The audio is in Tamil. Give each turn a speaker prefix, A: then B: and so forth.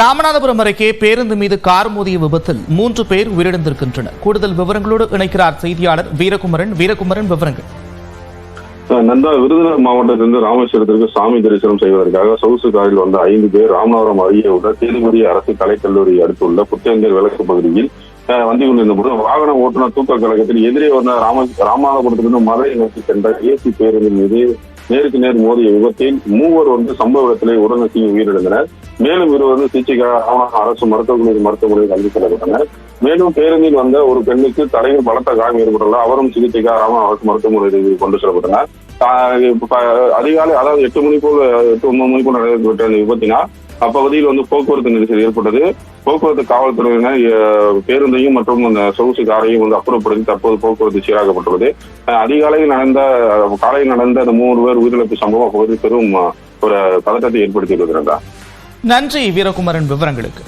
A: ராமநாதபுரம் அருகே பேருந்து மீது கார் மோதிய விபத்தில் மூன்று பேர் உயிரிழந்திருக்கின்றனர். கூடுதல் விவரங்களோடு இணைக்கிறார் செய்தியாளர் வீரகுமரன். வீரகுமரன் விவரங்கள்.
B: நந்தா விருதுநகர் மாவட்டத்திலிருந்து ராமேஸ்வரத்திற்கு சாமி தரிசனம் செய்வதற்காக சொகுசு காரில் வந்த ஐந்து பேர் ராமநாதபுரம் அருகே உள்ள தேதுமதி அரசு கலைக்கல்லூரி அடுத்துள்ள புத்தகங்கள் விளக்கு பகுதியில் வந்து கொண்டிருந்த போது வாகன ஓட்டுநர் தூக்க கழகத்தில் எதிரே வந்த ராம ராமநாதபுரத்திலிருந்து மதுரை நோக்கி சென்ற ஏசி பேருந்தின் மீது நேருக்கு நேர் மோதிய விபத்தில் மூவர் வந்து சம்பவ இடத்திலே உடனடி உயிரிழந்தனர். மேலும் இருவர் வந்து சிகிச்சைக்காக அரசு மருத்துவக் கல்லூரி மருத்துவமனையில் அழைத்து செல்லப்பட்டனர். மேலும் பேருந்தில் வந்த ஒரு பெண்ணுக்கு தலையில் பலத்த காயம் ஏற்பட்டுள்ள அவரும் சிகிச்சைக்காக அரசு மருத்துவமனையில் கொண்டு செல்லப்பட்டனர். அதிகாலை அதாவது எட்டு மணி எட்டு ஒன்பது மணி போல் நடைபெற்ற அந்த விபத்தினால் அப்பகுதியில் வந்து போக்குவரத்து நெரிசல் ஏற்பட்டது. போக்குவரத்து காவல்துறையினர் பேருந்தையும் மற்றும் அந்த சொகுசு காரையும் வந்து அப்புறப்படுத்தி தற்போது போக்குவரத்து சீராக்கப்பட்டுள்ளது. அதிகாலையில் நடந்த காலையில் நடந்த அந்த மூன்று பேர் உயிரிழப்பு சம்பவம் அப்பகுதியில் பெரும் ஒரு பதட்டத்தை ஏற்படுத்தியிருக்கிறார்
A: நன்றி வீரகுமரன் விவரங்களுக்கு.